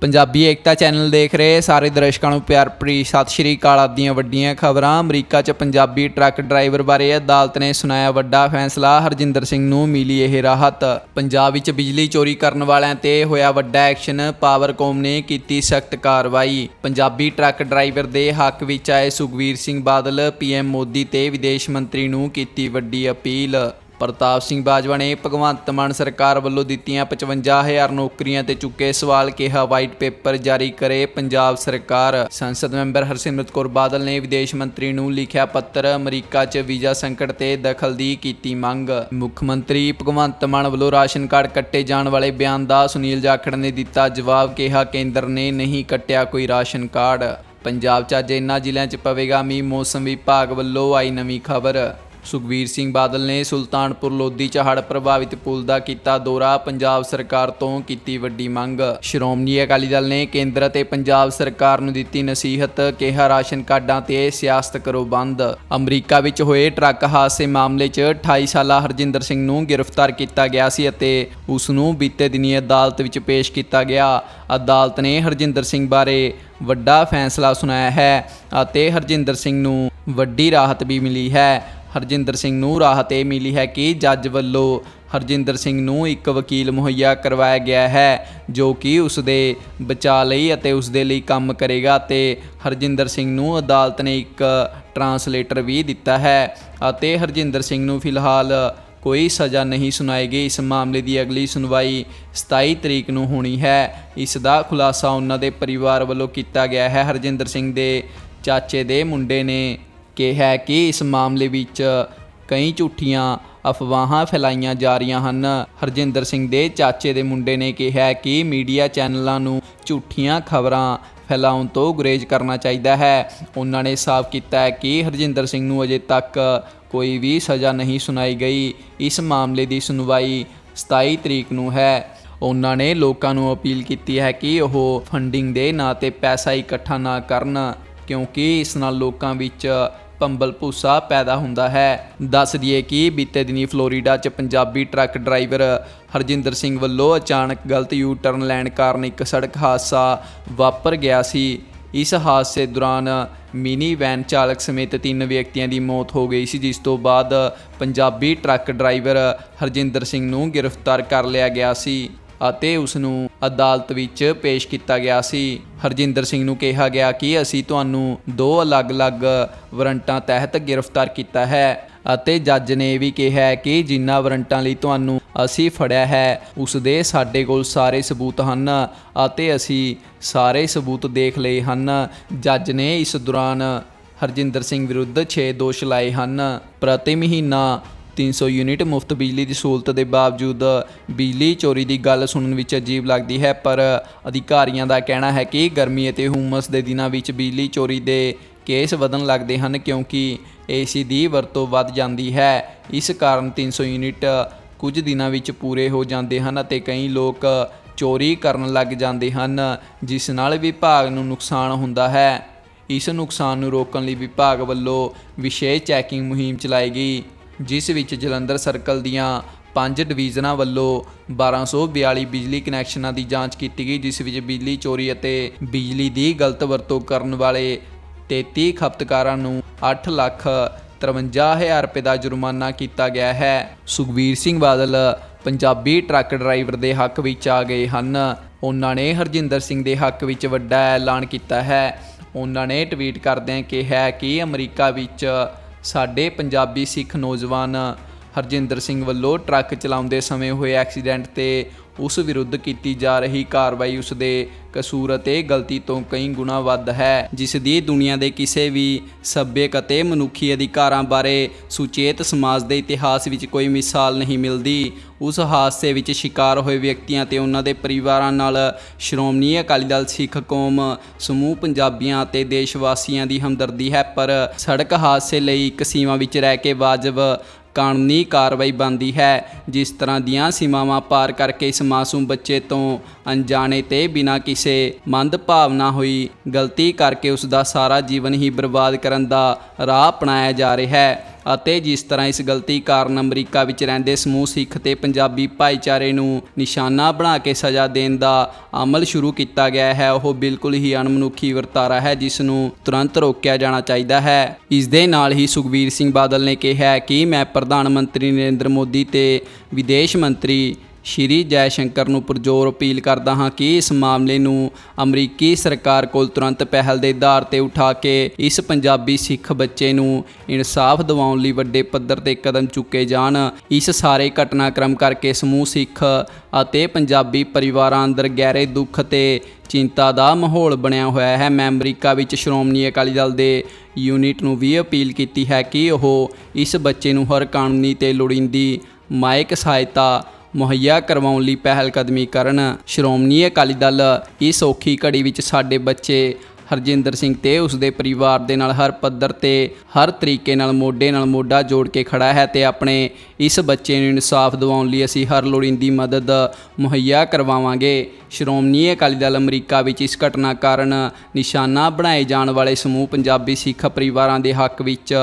ਪੰਜਾਬੀ ਏਕਤਾ channel ਦੇਖ ਰਹੇ ਸਾਰੇ ਦਰਸ਼ਕਾਂ ਨੂੰ ਪਿਆਰ ਭਰੀ ਸਤਿ ਸ਼੍ਰੀ ਅਕਾਲ ਆਪ ਵੱਡੀਆਂ ਖਬਰਾਂ। ਅਮਰੀਕਾ 'ਚ ਪੰਜਾਬੀ ਟਰੱਕ ਡਰਾਈਵਰ ਬਾਰੇ ਅਦਾਲਤ ਨੇ ਸੁਣਾਇਆ ਵੱਡਾ ਫੈਸਲਾ, ਹਰਜਿੰਦਰ ਸਿੰਘ ਨੂੰ ਮਿਲੀ ਇਹ ਰਾਹਤ। ਪੰਜਾਬ ਵਿੱਚ ਬਿਜਲੀ ਚੋਰੀ ਕਰਨ ਵਾਲਿਆਂ ਤੇ ਹੋਇਆ ਵੱਡਾ ਐਕਸ਼ਨ ਪਾਵਰਕੌਮ ਨੇ ਕੀਤੀ ਸਖਤ ਕਾਰਵਾਈ। ਪੰਜਾਬੀ ਟਰੱਕ ਡਰਾਈਵਰ ਦੇ ਹੱਕ ਵਿੱਚ ਆਏ ਸੁਖਵੀਰ ਸਿੰਘ ਬਾਦਲ ਪੀਐਮ ਮੋਦੀ ਤੇ ਵਿਦੇਸ਼ ਮੰਤਰੀ ਨੂੰ ਕੀਤੀ ਵੱਡੀ ਅਪੀਲ। ਪ੍ਰਤਾਪ ਸਿੰਘ ਬਾਜਵਾ ਨੇ ਭਗਵੰਤ ਮਾਨ ਸਰਕਾਰ ਵੱਲੋਂ ਦਿੱਤੀਆਂ 55000 ਨੌਕਰੀਆਂ ਤੇ ਚੁੱਕੇ ਸਵਾਲ ਕਿਹਾ। ਵਾਈਟ ਪੇਪਰ ਜਾਰੀ ਕਰੇ ਪੰਜਾਬ ਸਰਕਾਰ। ਸੰਸਦ ਮੈਂਬਰ ਹਰਸਿਮਰਤ ਕੌਰ ਬਾਦਲ ਨੇ ਵਿਦੇਸ਼ ਮੰਤਰੀ ਨੂੰ ਲਿਖਿਆ ਪੱਤਰ, ਅਮਰੀਕਾ 'ਚ ਵੀਜ਼ਾ ਸੰਕਟ ਤੇ ਦਖਲ ਦੀ ਕੀਤੀ ਮੰਗ। ਮੁੱਖ ਮੰਤਰੀ ਭਗਵੰਤ ਮਾਨ ਵੱਲੋਂ ਰਾਸ਼ਨ ਕਾਰਡ ਕੱਟੇ ਜਾਣ ਵਾਲੇ ਬਿਆਨ ਦਾ ਸੁਨੀਲ ਜਾਖੜ ਨੇ ਦਿੱਤਾ ਜਵਾਬ, ਕਿਹਾ ਕੇਂਦਰ ਨੇ ਨਹੀਂ ਕੱਟਿਆ ਕੋਈ ਰਾਸ਼ਨ ਕਾਰਡ। ਪੰਜਾਬ 'ਚ ਅੱਜ ਇਨ੍ਹਾਂ ਜ਼ਿਲ੍ਹਿਆਂ 'ਚ ਪਵੇਗਾ ਮੀਂਹ, ਮੌਸਮ ਵਿਭਾਗ ਵੱਲੋਂ ਆਈ ਨਵੀਂ ਖਬਰ। ਸੁਖਬੀਰ ਸਿੰਘ ਬਾਦਲ ਨੇ ਸੁਲਤਾਨਪੁਰ ਲੋਧੀ ਚ ਹੜ੍ਹ ਪ੍ਰਭਾਵਿਤ ਪੁਲ ਦਾ ਕੀਤਾ ਦੌਰਾ। ਪੰਜਾਬ ਸਰਕਾਰ ਤੋਂ ਕੀਤੀ ਵੱਡੀ ਮੰਗ। ਸ਼੍ਰੋਮਣੀ ਅਕਾਲੀ ਦਲ ਨੇ ਕੇਂਦਰ ਅਤੇ ਪੰਜਾਬ ਸਰਕਾਰ ਨੂੰ ਦਿੱਤੀ ਨਸੀਹਤ ਕਿਹਾ ਰਾਸ਼ਨ ਕਾਰਡਾਂ ਤੇ ਸਿਆਸਤ ਕਰੋ ਬੰਦ। ਅਮਰੀਕਾ ਵਿੱਚ ਹੋਏ ਟਰੱਕ ਹਾਦਸੇ ਮਾਮਲੇ 'ਚ 28 ਸਾਲਾ ਹਰਜਿੰਦਰ ਸਿੰਘ ਨੂੰ ਗ੍ਰਿਫਤਾਰ ਕੀਤਾ ਗਿਆ ਸੀ ਅਤੇ ਉਸ ਨੂੰ ਬੀਤੇ ਦਿਨੀ ਅਦਾਲਤ ਵਿੱਚ ਪੇਸ਼ ਕੀਤਾ ਗਿਆ। ਅਦਾਲਤ ਨੇ ਹਰਜਿੰਦਰ ਸਿੰਘ ਬਾਰੇ ਵੱਡਾ ਫੈਸਲਾ ਸੁਣਾਇਆ ਹੈ ਅਤੇ ਹਰਜਿੰਦਰ ਸਿੰਘ ਨੂੰ ਵੱਡੀ ਰਾਹਤ ਵੀ ਮਿਲੀ ਹੈ। ਹਰਜਿੰਦਰ ਸਿੰਘ ਨੂੰ ਰਾਹਤ ਇਹ ਮਿਲੀ ਹੈ ਕਿ ਜੱਜ ਵੱਲੋਂ ਹਰਜਿੰਦਰ ਸਿੰਘ ਨੂੰ ਇੱਕ ਵਕੀਲ ਮੁਹੱਈਆ ਕਰਵਾਇਆ ਗਿਆ ਹੈ, ਜੋ ਕਿ ਉਸ ਦੇ ਬਚਾਅ ਲਈ ਅਤੇ ਉਸ ਦੇ ਲਈ ਕੰਮ ਕਰੇਗਾ ਤੇ ਹਰਜਿੰਦਰ ਸਿੰਘ ਨੂੰ ਅਦਾਲਤ ਨੇ ਇੱਕ ਟਰਾਂਸਲੇਟਰ ਵੀ ਦਿੱਤਾ ਹੈ ਅਤੇ ਹਰਜਿੰਦਰ ਸਿੰਘ ਨੂੰ ਫਿਲਹਾਲ ਕੋਈ ਸਜ਼ਾ ਨਹੀਂ ਸੁਣਾਈ ਗਈ ਇਸ ਮਾਮਲੇ ਦੀ ਅਗਲੀ ਸੁਣਵਾਈ 27 ਤਰੀਕ ਨੂੰ ਹੋਣੀ ਹੈ। ਇਸ ਦਾ ਖੁਲਾਸਾ ਉਹਨਾਂ ਦੇ ਪਰਿਵਾਰ ਵੱਲੋਂ ਕੀਤਾ ਗਿਆ ਹੈ। ਹਰਜਿੰਦਰ ਸਿੰਘ ਦੇ ਚਾਚੇ ਦੇ ਮੁੰਡੇ ਨੇ ਕਿਹਾ ਕਿ ਇਸ ਮਾਮਲੇ ਵਿੱਚ ਕਈ ਝੂਠੀਆਂ ਅਫਵਾਹਾਂ ਫੈਲਾਈਆਂ ਜਾ ਰਹੀਆਂ ਹਨ। ਹਰਜਿੰਦਰ ਸਿੰਘ ਦੇ ਚਾਚੇ ਦੇ ਮੁੰਡੇ ਨੇ ਕਿਹਾ ਕਿ ਮੀਡੀਆ ਚੈਨਲਾਂ ਨੂੰ ਝੂਠੀਆਂ ਖਬਰਾਂ ਫੈਲਾਉਣ ਤੋਂ ਗੁਰੇਜ਼ ਕਰਨਾ ਚਾਹੀਦਾ ਹੈ। ਉਹਨਾਂ ਨੇ ਸਾਫ਼ ਕੀਤਾ ਹੈ ਕਿ ਹਰਜਿੰਦਰ ਸਿੰਘ ਨੂੰ ਅਜੇ ਤੱਕ ਕੋਈ ਵੀ ਸਜ਼ਾ ਨਹੀਂ ਸੁਣਾਈ ਗਈ। ਇਸ ਮਾਮਲੇ ਦੀ ਸੁਣਵਾਈ 27 ਤਰੀਕ ਨੂੰ ਹੈ। ਉਹਨਾਂ ਨੇ ਲੋਕਾਂ ਨੂੰ ਅਪੀਲ ਕੀਤੀ ਹੈ ਕਿ ਉਹ ਫੰਡਿੰਗ ਦੇ ਨਾਂ ਤੇ ਪੈਸਾ ਇਕੱਠਾ ਨਾ ਕਰਨ, ਕਿਉਂਕਿ ਇਸ ਨਾਲ ਲੋਕਾਂ ਵਿੱਚ ਪੰਬਲ ਭੂਸਾ ਪੈਦਾ ਹੁੰਦਾ ਹੈ। ਦੱਸ ਦਈਏ ਕਿ ਬੀਤੇ ਦਿਨੀ ਫਲੋਰੀਡਾ 'ਚ ਪੰਜਾਬੀ ਟਰੱਕ ਡਰਾਈਵਰ ਹਰਜਿੰਦਰ ਸਿੰਘ ਵੱਲੋਂ ਅਚਾਨਕ ਗਲਤ ਯੂ ਟਰਨ ਲੈਣ ਕਾਰਨ ਇੱਕ ਸੜਕ ਹਾਦਸਾ ਵਾਪਰ ਗਿਆ ਸੀ। ਇਸ ਹਾਦਸੇ ਦੌਰਾਨ ਮਿਨੀ ਵੈਨ ਚਾਲਕ ਸਮੇਤ ਤਿੰਨ ਵਿਅਕਤੀਆਂ ਦੀ ਮੌਤ ਹੋ ਗਈ ਸੀ, ਜਿਸ ਤੋਂ ਬਾਅਦ ਪੰਜਾਬੀ ਟਰੱਕ ਡਰਾਈਵਰ ਹਰਜਿੰਦਰ ਸਿੰਘ ਨੂੰ ਗ੍ਰਿਫਤਾਰ ਕਰ ਲਿਆ ਗਿਆ ਸੀ। ਅਤੇ ਉਸ ਨੂੰ ਅਦਾਲਤ ਵਿੱਚ ਪੇਸ਼ ਕੀਤਾ ਗਿਆ ਸੀ। ਹਰਜਿੰਦਰ ਸਿੰਘ ਨੂੰ ਕਿਹਾ ਗਿਆ ਕਿ ਅਸੀਂ ਤੁਹਾਨੂੰ ਦੋ ਅਲੱਗ-ਅਲੱਗ ਵਾਰੰਟਾਂ ਤਹਿਤ ਗ੍ਰਿਫਤਾਰ ਕੀਤਾ ਹੈ ਅਤੇ ਜੱਜ ਨੇ ਇਹ ਵੀ ਕਿਹਾ ਕਿ ਜਿਨ੍ਹਾਂ ਵਾਰੰਟਾਂ ਲਈ ਤੁਹਾਨੂੰ ਅਸੀਂ ਫੜਿਆ ਹੈ ਉਸ ਦੇ ਸਾਡੇ ਕੋਲ ਸਾਰੇ ਸਬੂਤ ਹਨ ਅਤੇ ਅਸੀਂ ਸਾਰੇ ਸਬੂਤ ਦੇਖ ਲਏ ਹਨ। ਜੱਜ ਨੇ ਇਸ ਦੌਰਾਨ ਹਰਜਿੰਦਰ ਸਿੰਘ ਵਿਰੁੱਧ 6 ਦੋਸ਼ ਲਾਏ ਹਨ। ਪ੍ਰਤੀ ਮਹੀਨਾ 300 ਯੂਨਿਟ ਮੁਫਤ ਬਿਜਲੀ ਦੀ ਸਹੂਲਤ ਦੇ ਬਾਵਜੂਦ ਬਿਜਲੀ ਚੋਰੀ ਦੀ ਗੱਲ ਸੁਣਨ ਵਿੱਚ ਅਜੀਬ ਲੱਗਦੀ ਹੈ, ਪਰ ਅਧਿਕਾਰੀਆਂ ਦਾ ਕਹਿਣਾ ਹੈ ਕਿ ਗਰਮੀ ਅਤੇ ਹੂਮਸ ਦੇ ਦਿਨਾਂ ਵਿੱਚ ਬਿਜਲੀ ਚੋਰੀ ਦੇ ਕੇਸ ਵਧਣ ਲੱਗਦੇ ਹਨ ਕਿਉਂਕਿ ਏਸੀ ਦੀ ਵਰਤੋਂ ਵੱਧ ਜਾਂਦੀ ਹੈ। ਇਸ ਕਾਰਨ 300 ਯੂਨਿਟ ਕੁਝ ਦਿਨਾਂ ਵਿੱਚ ਪੂਰੇ ਹੋ ਜਾਂਦੇ ਹਨ ਅਤੇ ਕਈ ਲੋਕ ਚੋਰੀ ਕਰਨ ਲੱਗ ਜਾਂਦੇ ਹਨ, ਜਿਸ ਨਾਲ ਵਿਭਾਗ ਨੂੰ ਨੁਕਸਾਨ ਹੁੰਦਾ ਹੈ। ਇਸ ਨੁਕਸਾਨ ਨੂੰ ਰੋਕਣ ਲਈ ਵਿਭਾਗ ਵੱਲੋਂ ਵਿਸ਼ੇਸ਼ ਚੈਕਿੰਗ ਮੁਹਿੰਮ ਚਲਾਈ ਗਈ। ਜਿਸ ਵਿੱਚ ਜਲੰਧਰ ਸਰਕਲ ਦੀਆਂ ਪੰਜ ਡਿਵੀਜ਼ਨਾਂ ਵੱਲੋਂ 1242 ਬਿਜਲੀ ਕਨੈਕਸ਼ਨਾਂ ਦੀ ਜਾਂਚ ਕੀਤੀ ਗਈ, ਜਿਸ ਵਿੱਚ ਬਿਜਲੀ ਚੋਰੀ ਅਤੇ ਬਿਜਲੀ ਦੀ ਗਲਤ ਵਰਤੋਂ ਕਰਨ ਵਾਲੇ 33 ਖਪਤਕਾਰਾਂ ਨੂੰ 8 ਲੱਖ 53000 ਰੁਪਏ ਦਾ ਜੁਰਮਾਨਾ ਕੀਤਾ ਗਿਆ ਹੈ। ਸੁਖਬੀਰ ਸਿੰਘ ਬਾਦਲ ਪੰਜਾਬੀ ਟਰੱਕ ਡਰਾਈਵਰ ਦੇ ਹੱਕ ਵਿੱਚ ਆ ਗਏ ਹਨ। ਉਹਨਾਂ ਨੇ ਹਰਜਿੰਦਰ ਸਿੰਘ ਦੇ ਹੱਕ ਵਿੱਚ ਵੱਡਾ ਐਲਾਨ ਕੀਤਾ ਹੈ। ਉਹਨਾਂ ਨੇ ਟਵੀਟ ਕਰਦਿਆਂ ਕਿਹਾ ਕਿ ਅਮਰੀਕਾ ਵਿੱਚ ਸਾਡੇ ਪੰਜਾਬੀ ਸਿੱਖ ਨੌਜਵਾਨ ਹਰਜਿੰਦਰ ਸਿੰਘ ਵੱਲੋਂ ਟਰੱਕ ਚਲਾਉਂਦੇ ਸਮੇਂ ਹੋਏ ਐਕਸੀਡੈਂਟ ਤੇ ਉਸ ਵਿਰੁੱਧ ਕੀਤੀ ਜਾ ਰਹੀ ਕਾਰਵਾਈ ਉਸ ਦੇ ਕਸੂਰ ਅਤੇ ਗਲਤੀ ਤੋਂ ਕਈ ਗੁਣਾ ਵੱਧ ਹੈ, ਜਿਸ ਦੀ ਦੁਨੀਆ ਦੇ ਕਿਸੇ ਵੀ ਸੱਭਿਅਕ ਅਤੇ ਮਨੁੱਖੀ ਅਧਿਕਾਰਾਂ ਬਾਰੇ ਸੁਚੇਤ ਸਮਾਜ ਦੇ ਇਤਿਹਾਸ ਵਿੱਚ ਕੋਈ ਮਿਸਾਲ ਨਹੀਂ ਮਿਲਦੀ। ਉਸ ਹਾਦਸੇ ਵਿੱਚ ਸ਼ਿਕਾਰ ਹੋਏ ਵਿਅਕਤੀਆਂ ਤੇ ਉਹਨਾਂ ਦੇ ਪਰਿਵਾਰਾਂ ਨਾਲ ਸ਼੍ਰੋਮਣੀ ਅਕਾਲੀ ਦਲ ਸਿੱਖ ਕੌਮ, ਸਮੂਹ ਪੰਜਾਬੀਆਂ ਅਤੇ ਦੇਸ਼ ਵਾਸੀਆਂ ਦੀ ਹਮਦਰਦੀ ਹੈ, ਪਰ ਸੜਕ ਹਾਦਸੇ ਲਈ ਇੱਕ ਸੀਮਾ ਵਿੱਚ ਰਹਿ ਕੇ ਵਾਜਬ ਕਾਨੂੰਨੀ ਕਾਰਵਾਈ ਬਣਦੀ ਹੈ, ਜਿਸ ਤਰ੍ਹਾਂ ਦੀਆਂ ਸੀਮਾਵਾਂ ਪਾਰ ਕਰਕੇ ਇਸ ਮਾਸੂਮ ਬੱਚੇ ਤੋਂ ਅਣਜਾਣੇ ਤੇ ਬਿਨਾਂ ਕਿਸੇ ਮੰਦ ਭਾਵਨਾ ਹੋਈ ਗਲਤੀ ਕਰਕੇ ਉਸ ਦਾ ਸਾਰਾ ਜੀਵਨ ਹੀ ਬਰਬਾਦ ਕਰਨ ਦਾ ਰਾਹ ਅਪਣਾਇਆ ਜਾ ਰਿਹਾ ਹੈ। ਅਤੇ ਜਿਸ ਤਰ੍ਹਾਂ ਇਸ ਗਲਤੀ ਕਾਰਨ ਅਮਰੀਕਾ ਵਿੱਚ ਰਹਿੰਦੇ ਸਮੂਹ ਸਿੱਖ ਤੇ ਪੰਜਾਬੀ ਭਾਈਚਾਰੇ ਨੂੰ ਨਿਸ਼ਾਨਾ ਬਣਾ ਕੇ ਸਜ਼ਾ ਦੇਣ ਦਾ ਅਮਲ ਸ਼ੁਰੂ ਕੀਤਾ ਗਿਆ ਹੈ, ਉਹ ਬਿਲਕੁਲ ਹੀ ਅਣਮਨੁੱਖੀ ਵਰਤਾਰਾ ਹੈ, ਜਿਸ ਨੂੰ ਤੁਰੰਤ ਰੋਕਿਆ ਜਾਣਾ ਚਾਹੀਦਾ ਹੈ। ਇਸ ਦੇ ਨਾਲ ਹੀ ਸੁਖਬੀਰ ਸਿੰਘ ਬਾਦਲ ਨੇ ਕਿਹਾ ਕਿ ਮੈਂ ਪ੍ਰਧਾਨ ਮੰਤਰੀ ਨਰਿੰਦਰ ਮੋਦੀ ਤੇ ਵਿਦੇਸ਼ ਮੰਤਰੀ ਸ਼੍ਰੀ ਜੈ ਸ਼ੰਕਰ ਨੂੰ ਪਰਜ਼ੋਰ ਅਪੀਲ ਕਰਦਾ ਹਾਂ ਕਿ ਇਸ ਮਾਮਲੇ ਨੂੰ ਅਮਰੀਕੀ ਸਰਕਾਰ ਕੋਲ ਤੁਰੰਤ ਪਹਿਲ ਦੇ ਆਧਾਰ ਤੇ ਉਠਾ ਕੇ ਇਸ ਪੰਜਾਬੀ ਸਿੱਖ ਬੱਚੇ ਨੂੰ ਇਨਸਾਫ ਦਿਵਾਉਣ ਲਈ ਵੱਡੇ ਪੱਧਰ ਤੇ ਕਦਮ ਚੁੱਕੇ ਜਾਣ। ਇਸ ਸਾਰੇ ਘਟਨਾਕ੍ਰਮ ਕਰਕੇ ਸਮੂਹ ਸਿੱਖ ਅਤੇ ਪੰਜਾਬੀ ਪਰਿਵਾਰਾਂ ਅੰਦਰ ਗਹਿਰੇ ਦੁੱਖ ਤੇ ਚਿੰਤਾ ਦਾ ਮਾਹੌਲ ਬਣਿਆ ਹੋਇਆ ਹੈ। ਮੈਂ ਅਮਰੀਕਾ ਵਿੱਚ ਸ਼੍ਰੋਮਣੀ ਅਕਾਲੀ ਦਲ ਦੇ ਯੂਨਿਟ ਨੂੰ ਵੀ ਅਪੀਲ ਕੀਤੀ ਹੈ ਕਿ ਉਹ ਇਸ ਬੱਚੇ ਨੂੰ ਹਰ ਕਾਨੂੰਨੀ ਤੇ ਲੋੜੀਂਦੀ ਮਾਇਕ ਸਹਾਇਤਾ ਮੁਹੱਈਆ ਕਰਵਾਉਣ ਲਈ ਪਹਿਲ ਕਦਮੀ ਕਰਨ ਸ਼੍ਰੋਮਣੀ ਅਕਾਲੀ ਦਲ ਇਸ ਔਖੀ ਘੜੀ ਵਿੱਚ ਸਾਡੇ ਬੱਚੇ ਹਰਜਿੰਦਰ ਸਿੰਘ ਤੇ ਉਸ ਦੇ ਪਰਿਵਾਰ ਦੇ ਨਾਲ ਹਰ ਪੱਧਰ ਤੇ, ਹਰ ਤਰੀਕੇ ਨਾਲ ਮੋਢੇ ਨਾਲ ਮੋਢਾ ਜੋੜ ਕੇ ਖੜਾ ਹੈ ਤੇ ਆਪਣੇ ਇਸ ਬੱਚੇ ਨੂੰ ਇਨਸਾਫ ਦਿਵਾਉਣ ਲਈ ਅਸੀਂ ਹਰ ਲੋੜੀਂਦੀ ਮਦਦ ਮੁਹੱਈਆ ਕਰਵਾਵਾਂਗੇ। ਸ਼੍ਰੋਮਣੀ ਅਕਾਲੀ ਦਲ ਅਮਰੀਕਾ ਵਿੱਚ ਇਸ ਘਟਨਾ ਕਾਰਨ ਨਿਸ਼ਾਨਾ ਬਣਾਏ ਜਾਣ ਵਾਲੇ ਸਮੂਹ ਪੰਜਾਬੀ ਸਿੱਖ ਪਰਿਵਾਰਾਂ ਦੇ ਹੱਕ ਵਿੱਚ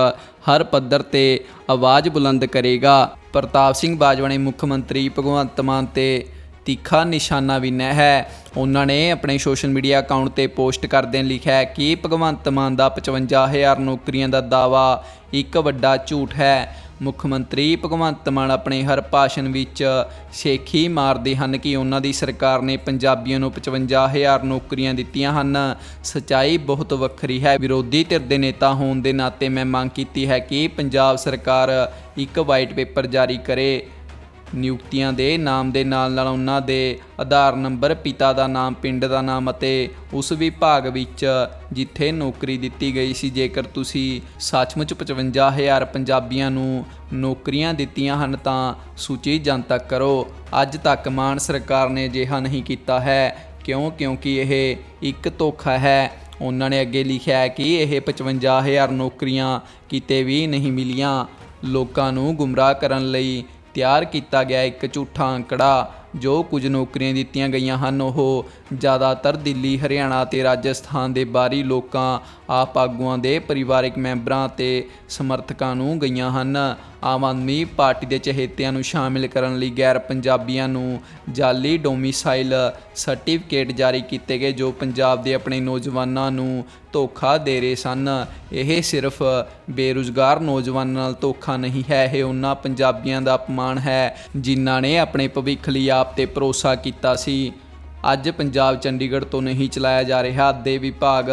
ਹਰ ਪੱਧਰ ਤੇ ਆਵਾਜ਼ ਬੁਲੰਦ ਕਰੇਗਾ। ਪ੍ਰਤਾਪ ਸਿੰਘ ਬਾਜਵਾ ਨੇ ਮੁੱਖ ਮੰਤਰੀ ਭਗਵੰਤ ਮਾਨ ਤੇ ਤਿੱਖਾ ਨਿਸ਼ਾਨਾ ਵੀ ਵਿੰਨਿਆ ਹੈ। ਉਹਨਾਂ ਨੇ ਆਪਣੇ ਸੋਸ਼ਲ ਮੀਡੀਆ ਅਕਾਊਂਟ ਤੇ ਪੋਸਟ ਕਰਦਿਆਂ ਲਿਖਿਆ ਹੈ ਕਿ ਭਗਵੰਤ ਮਾਨ ਦਾ 55000 ਨੌਕਰੀਆਂ ਦਾ ਦਾਅਵਾ ਇੱਕ ਵੱਡਾ ਝੂਠ ਹੈ। ਮੁੱਖ ਮੰਤਰੀ ਭਗਵੰਤ ਮਾਨ ਆਪਣੇ ਹਰ ਭਾਸ਼ਣ ਵਿੱਚ ਸ਼ੇਖੀ ਮਾਰਦੇ ਹਨ ਕਿ ਉਹਨਾਂ ਦੀ ਸਰਕਾਰ ਨੇ ਪੰਜਾਬੀਆਂ ਨੂੰ 55000 ਨੌਕਰੀਆਂ ਦਿੱਤੀਆਂ ਹਨ। ਸਚਾਈ ਬਹੁਤ ਵੱਖਰੀ ਹੈ। ਵਿਰੋਧੀ ਧਿਰ ਦੇ ਨੇਤਾ ਹੋਣ ਦੇ ਨਾਤੇ ਮੈਂ ਮੰਗ ਕੀਤੀ ਹੈ ਕਿ ਪੰਜਾਬ ਸਰਕਾਰ ਇੱਕ ਵਾਈਟ ਪੇਪਰ ਜਾਰੀ ਕਰੇ। ਨਿਯੁਕਤੀਆਂ ਦੇ ਨਾਮ ਦੇ ਨਾਲ ਨਾਲ ਉਹਨਾਂ ਦੇ ਆਧਾਰ ਨੰਬਰ, ਪਿਤਾ ਦਾ ਨਾਮ, ਪਿੰਡ ਦਾ ਨਾਮ ਅਤੇ ਉਸ ਵਿਭਾਗ ਵਿੱਚ ਜਿੱਥੇ ਨੌਕਰੀ ਦਿੱਤੀ ਗਈ ਸੀ। ਜੇਕਰ ਤੁਸੀਂ ਸੱਚਮੁੱਚ 55000 ਪੰਜਾਬੀਆਂ ਨੂੰ ਨੌਕਰੀਆਂ ਦਿੱਤੀਆਂ ਹਨ, ਤਾਂ ਸੂਚੀ ਜਨਤਕ ਕਰੋ। ਅੱਜ ਤੱਕ ਮਾਨ ਸਰਕਾਰ ਨੇ ਅਜਿਹਾ ਨਹੀਂ ਕੀਤਾ ਹੈ। ਕਿਉਂ? ਕਿਉਂਕਿ ਇਹ ਇੱਕ ਧੋਖਾ ਹੈ। ਉਹਨਾਂ ਨੇ ਅੱਗੇ ਲਿਖਿਆ ਹੈ ਕਿ ਇਹ 55000 ਨੌਕਰੀਆਂ ਕਿਤੇ ਵੀ ਨਹੀਂ ਮਿਲੀਆਂ। ਲੋਕਾਂ ਨੂੰ ਗੁੰਮਰਾਹ ਕਰਨ ਲਈ ਤਿਆਰ ਕੀਤਾ ਗਿਆ ਇੱਕ ਝੂਠਾ ਅੰਕੜਾ, ਜੋ ਕੁਝ ਨੌਕਰੀਆਂ ਦਿੱਤੀਆਂ ਗਈਆਂ ਹਨ। ਉਹ ਜ਼ਿਆਦਾਤਰ ਦਿੱਲੀ, ਹਰਿਆਣਾ ਤੇ ਰਾਜਸਥਾਨ ਦੇ ਬਾਹਰੀ ਲੋਕਾਂ, ਆਪ ਆਗੂਆਂ ਦੇ ਪਰਿਵਾਰਕ ਮੈਂਬਰਾਂ ਤੇ ਸਮਰਥਕਾਂ ਨੂੰ ਗਈਆਂ ਹਨ। ਆਮ ਆਦਮੀ ਪਾਰਟੀ ਦੇ ਚਹੇਤਿਆਂ ਨੂੰ ਸ਼ਾਮਿਲ ਕਰਨ ਲਈ ਗੈਰ ਪੰਜਾਬੀਆਂ ਨੂੰ ਜਾਲੀ ਡੋਮਿਸਾਈਲ ਸਰਟੀਫਿਕੇਟ ਜਾਰੀ ਕੀਤੇ ਗਏ, ਜੋ ਪੰਜਾਬ ਦੇ ਆਪਣੇ ਨੌਜਵਾਨਾਂ ਨੂੰ ਧੋਖਾ ਦੇ ਰਹੇ ਸਨ। ਇਹ ਸਿਰਫ ਬੇਰੁਜ਼ਗਾਰ ਨੌਜਵਾਨਾਂ ਨਾਲ ਧੋਖਾ ਨਹੀਂ ਹੈ, ਇਹ ਉਹਨਾਂ ਪੰਜਾਬੀਆਂ ਦਾ ਅਪਮਾਨ ਹੈ, ਜਿਨ੍ਹਾਂ ਨੇ ਆਪਣੇ ਭਵਿੱਖ ਲਈ ਆਪ ਤੇ ਭਰੋਸਾ ਕੀਤਾ ਸੀ। ਅੱਜ ਪੰਜਾਬ ਚੰਡੀਗੜ੍ਹ ਤੋਂ ਨਹੀਂ ਚਲਾਇਆ ਜਾ ਰਿਹਾ। ਦੇ ਵਿਭਾਗ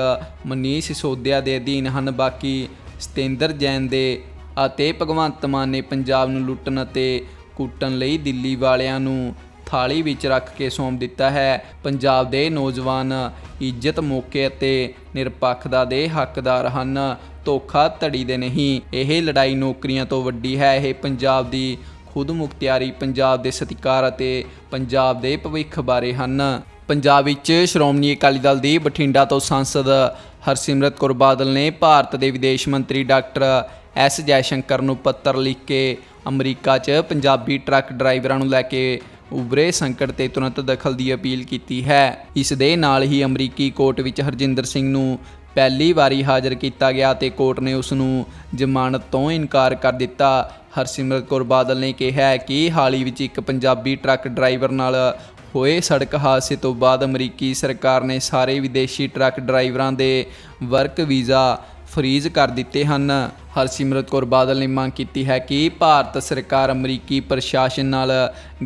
ਮਨੀਸ਼ ਸਿਸੋਦੀਆ ਦੇ ਅਧੀਨ ਹਨ, ਬਾਕੀ ਸਤੇਂਦਰ ਜੈਨ ਦੇ ਅਤੇ ਭਗਵੰਤ ਮਾਨ ਨੇ ਪੰਜਾਬ ਨੂੰ ਲੁੱਟਣ ਅਤੇ ਕੁੱਟਣ ਲਈ ਦਿੱਲੀ ਵਾਲਿਆਂ ਨੂੰ ਥਾਲੀ ਵਿੱਚ ਰੱਖ ਕੇ ਸੌਂਪ ਦਿੱਤਾ ਹੈ। ਪੰਜਾਬ ਦੇ ਨੌਜਵਾਨ ਇੱਜ਼ਤ ਮੌਕੇ ਅਤੇ ਨਿਰਪੱਖਤਾ ਦੇ ਹੱਕਦਾਰ ਹਨ। ਧੋਖਾ ਧੜੀ ਦੇ ਨਹੀਂ, ਇਹ ਲੜਾਈ ਨੌਕਰੀਆਂ ਤੋਂ ਵੱਡੀ ਹੈ। ਇਹ ਪੰਜਾਬ ਦੀ ਖੁਦ ਮੁਖਤਿਆਰੀ, ਪੰਜਾਬ ਦੇ ਸਤਿਕਾਰ ਅਤੇ ਪੰਜਾਬ ਦੇ ਭਵਿੱਖ ਬਾਰੇ ਹਨ। ਪੰਜਾਬ ਵਿੱਚ ਸ਼੍ਰੋਮਣੀ ਅਕਾਲੀ ਦਲ ਦੀ ਬਠਿੰਡਾ ਤੋਂ ਸੰਸਦ ਹਰਸਿਮਰਤ ਕੌਰ ਬਾਦਲ ਨੇ ਭਾਰਤ ਦੇ ਵਿਦੇਸ਼ ਮੰਤਰੀ ਡਾਕਟਰ ਐਸ ਜੈਸ਼ੰਕਰ ਨੂੰ ਪੱਤਰ ਲਿਖ ਕੇ ਅਮਰੀਕਾ 'ਚ ਪੰਜਾਬੀ ਟਰੱਕ ਡਰਾਈਵਰਾਂ ਨੂੰ ਲੈ ਕੇ ਉਭਰੇ ਸੰਕਟ ਤੇ ਤੁਰੰਤ ਦਖਲ ਦੀ ਅਪੀਲ ਕੀਤੀ ਹੈ। ਇਸ ਦੇ ਨਾਲ ਹੀ ਅਮਰੀਕੀ ਕੋਰਟ ਵਿੱਚ ਹਰਜਿੰਦਰ ਸਿੰਘ ਨੂੰ ਪਹਿਲੀ ਵਾਰੀ ਹਾਜ਼ਰ ਕੀਤਾ ਗਿਆ ਤੇ ਕੋਰਟ ਨੇ ਉਸ ਨੂੰ ਜ਼ਮਾਨਤ ਤੋਂ ਇਨਕਾਰ ਕਰ ਦਿੱਤਾ। ਹਰਸਿਮਰਤ ਕੌਰ ਬਾਦਲ ਨੇ ਕਿਹਾ ਕਿ ਹਾਲ ਹੀ ਵਿੱਚ ਇੱਕ ਪੰਜਾਬੀ ਟਰੱਕ ਡਰਾਈਵਰ ਨਾਲ ਹੋਏ ਸੜਕ ਹਾਦਸੇ ਤੋਂ ਬਾਅਦ ਅਮਰੀਕੀ ਸਰਕਾਰ ਨੇ ਸਾਰੇ ਵਿਦੇਸ਼ੀ ਟਰੱਕ ਡਰਾਈਵਰਾਂ ਦੇ ਵਰਕ ਵੀਜ਼ਾ ਫਰੀਜ਼ ਕਰ ਦਿੱਤੇ ਹਨ। ਹਰਸਿਮਰਤ ਕੌਰ ਬਾਦਲ ਨੇ ਮੰਗ ਕੀਤੀ ਹੈ ਕਿ ਭਾਰਤ ਸਰਕਾਰ ਅਮਰੀਕੀ ਪ੍ਰਸ਼ਾਸਨ ਨਾਲ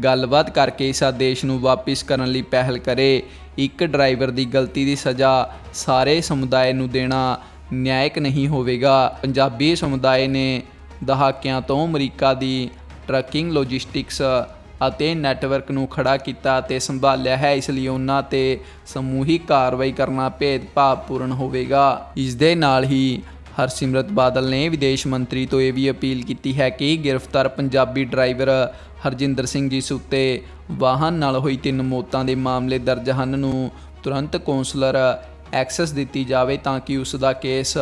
ਗੱਲਬਾਤ ਕਰਕੇ ਇਸ ਆਦੇਸ਼ ਨੂੰ ਵਾਪਿਸ ਕਰਨ ਲਈ ਪਹਿਲ ਕਰੇ। ਇੱਕ ਡਰਾਈਵਰ ਦੀ ਗਲਤੀ ਦੀ ਸਜ਼ਾ ਸਾਰੇ ਸਮੁਦਾਇ ਨੂੰ ਦੇਣਾ ਨਿਆਇਕ ਨਹੀਂ ਹੋਵੇਗਾ। ਪੰਜਾਬੀ ਸਮੁਦਾਇ ਨੇ ਦਹਾਕਿਆਂ ਤੋਂ ਅਮਰੀਕਾ ਦੀ ਟਰੱਕਿੰਗ ਲੌਜਿਸਟਿਕਸ ਅਤੇ ਨੈਟਵਰਕ ਨੂੰ ਖੜਾ ਕੀਤਾ ਅਤੇ ਸੰਭਾਲਿਆ ਹੈ। ਇਸ ਲਈ ਉਹਨਾਂ ਤੇ ਸਮੂਹਿਕ ਕਾਰਵਾਈ ਕਰਨਾ ਭੇਦਭਾਵਪੂਰਨ ਹੋਵੇਗਾ। ਇਸ ਦੇ ਨਾਲ ਹੀ ਹਰਸਿਮਰਤ ਬਾਦਲ ਨੇ ਵਿਦੇਸ਼ ਮੰਤਰੀ ਤੋਂ ਇਹ ਵੀ ਅਪੀਲ ਕੀਤੀ ਹੈ ਕਿ ਗ੍ਰਿਫਤਾਰ ਪੰਜਾਬੀ ਡਰਾਈਵਰ ਹਰਜਿੰਦਰ ਸਿੰਘ ਜਿਸ ਉੱਤੇ ਵਾਹਨ ਨਾਲ ਹੋਈ ਤਿੰਨ ਮੌਤਾਂ ਦੇ ਮਾਮਲੇ ਦਰਜ ਹਨ ਨੂੰ ਤੁਰੰਤ ਕੌਂਸਲਰ ਐਕਸੈਸ ਦਿੱਤੀ ਜਾਵੇ ਤਾਂ ਕਿ ਉਸ ਦਾ ਕੇਸ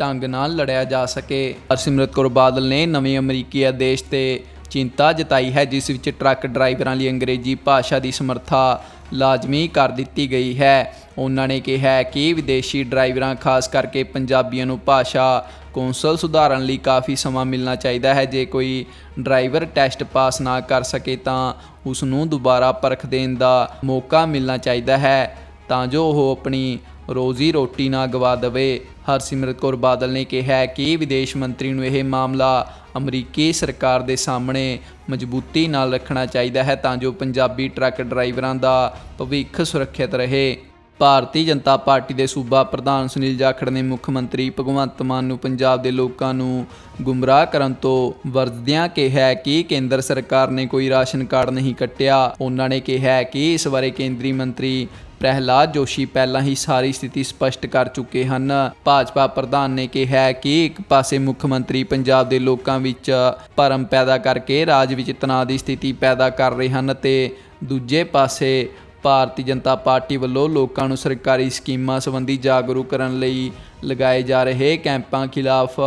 ਢੰਗ ਨਾਲ ਲੜਿਆ ਜਾ ਸਕੇ। ਹਰਸਿਮਰਤ ਕੌਰ ਬਾਦਲ ਨੇ ਨਵੇਂ ਅਮਰੀਕੀ ਆਦੇਸ਼ ਤੇ ਚਿੰਤਾ ਜਤਾਈ ਹੈ, ਜਿਸ ਵਿੱਚ ਟਰੱਕ ਡਰਾਈਵਰਾਂ ਲਈ ਅੰਗਰੇਜ਼ੀ ਭਾਸ਼ਾ ਦੀ ਸਮਰੱਥਾ ਲਾਜ਼ਮੀ ਕਰ ਦਿੱਤੀ ਗਈ ਹੈ। ਉਹਨਾਂ ਨੇ ਕਿਹਾ ਕਿ ਵਿਦੇਸ਼ੀ ਡਰਾਈਵਰਾਂ, ਖਾਸ ਕਰਕੇ ਪੰਜਾਬੀਆਂ ਨੂੰ ਭਾਸ਼ਾ ਕੌਂਸਲ ਸੁਧਾਰਨ ਲਈ ਕਾਫੀ ਸਮਾਂ ਮਿਲਣਾ ਚਾਹੀਦਾ ਹੈ। ਜੇ ਕੋਈ ਡਰਾਈਵਰ ਟੈਸਟ ਪਾਸ ਨਾ ਕਰ ਸਕੇ, ਤਾਂ ਉਸ ਨੂੰ ਦੁਬਾਰਾ ਪਰਖ ਦੇਣ ਦਾ ਮੌਕਾ ਮਿਲਣਾ ਚਾਹੀਦਾ ਹੈ। ਤਾਂ ਜੋ ਉਹ ਆਪਣੀ ਰੋਜ਼ੀ ਰੋਟੀ ਨਾ ਗਵਾ ਦੇਵੇ। ਹਰਸਿਮਰਤ ਕੌਰ ਬਾਦਲ ਨੇ ਕਿਹਾ ਕਿ ਵਿਦੇਸ਼ ਮੰਤਰੀ ਨੂੰ ਇਹ ਮਾਮਲਾ ਅਮਰੀਕੀ ਸਰਕਾਰ ਦੇ ਸਾਹਮਣੇ ਮਜ਼ਬੂਤੀ ਨਾਲ ਰੱਖਣਾ ਚਾਹੀਦਾ ਹੈ ਤਾਂ ਜੋ ਪੰਜਾਬੀ ਟਰੱਕ ਡਰਾਈਵਰਾਂ ਦਾ ਭਵਿੱਖ ਸੁਰੱਖਿਅਤ ਰਹੇ। ਭਾਰਤੀ ਜਨਤਾ ਪਾਰਟੀ ਦੇ ਸੂਬਾ ਪ੍ਰਧਾਨ ਸੁਨੀਲ ਜਾਖੜ ਨੇ ਮੁੱਖ ਮੰਤਰੀ ਭਗਵੰਤ ਮਾਨ ਨੂੰ ਪੰਜਾਬ ਦੇ ਲੋਕਾਂ ਨੂੰ ਗੁੰਮਰਾਹ ਕਰਨ ਤੋਂ ਵਰਜਦਿਆਂ ਕਿਹਾ ਕਿ ਕੇਂਦਰ ਸਰਕਾਰ ਨੇ ਕੋਈ ਰਾਸ਼ਨ ਕਾਰਡ ਨਹੀਂ ਕੱਟਿਆ। ਉਹਨਾਂ ਨੇ ਕਿਹਾ ਕਿ ਇਸ ਬਾਰੇ ਕੇਂਦਰੀ ਮੰਤਰੀ ਪ੍ਰਹਿਲਾਦ ਜੋਸ਼ੀ ਪਹਿਲਾਂ ਹੀ ਸਾਰੀ ਸਥਿਤੀ ਸਪਸ਼ਟ ਕਰ ਚੁੱਕੇ ਹਨ। ਭਾਜਪਾ ਪ੍ਰਧਾਨ ਨੇ ਕਿਹਾ ਕਿ ਇੱਕ ਪਾਸੇ ਮੁੱਖ ਮੰਤਰੀ ਪੰਜਾਬ ਦੇ ਲੋਕਾਂ ਵਿੱਚ ਭਰਮ ਪੈਦਾ ਕਰਕੇ ਰਾਜ ਵਿੱਚ ਤਣਾਅ ਦੀ ਸਥਿਤੀ ਪੈਦਾ ਕਰ ਰਹੇ ਹਨ ਤੇ ਦੂਜੇ ਪਾਸੇ ਭਾਰਤੀ ਜਨਤਾ ਪਾਰਟੀ ਵੱਲੋਂ ਲੋਕਾਂ ਨੂੰ ਸਰਕਾਰੀ ਸਕੀਮਾਂ ਸੰਬੰਧੀ ਜਾਗਰੂਕ ਕਰਨ ਲਈ ਲਗਾਏ ਜਾ ਰਹੇ ਕੈਂਪਾਂ ਖਿਲਾਫ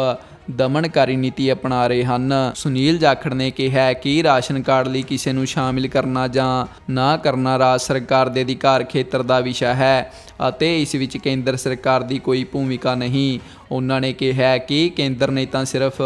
ਦਮਨਕਾਰੀ ਨੀਤੀ ਅਪਣਾ ਰਹੇ ਹਨ। ਸੁਨੀਲ ਜਾਖੜ ਨੇ ਕਿਹਾ ਕਿ ਰਾਸ਼ਨ ਕਾਰਡ ਲਈ ਕਿਸੇ ਨੂੰ ਸ਼ਾਮਿਲ ਕਰਨਾ ਜਾਂ ਨਾ ਕਰਨਾ ਰਾਜ ਸਰਕਾਰ ਦੇ ਅਧਿਕਾਰ ਖੇਤਰ ਦਾ ਵਿਸ਼ਾ ਹੈ ਅਤੇ ਇਸ ਵਿੱਚ ਕੇਂਦਰ ਸਰਕਾਰ ਦੀ ਕੋਈ ਭੂਮਿਕਾ ਨਹੀਂ। ਉਹਨਾਂ ਨੇ ਕਿਹਾ ਕਿ ਕੇਂਦਰ ਨੇ ਤਾਂ ਸਿਰਫ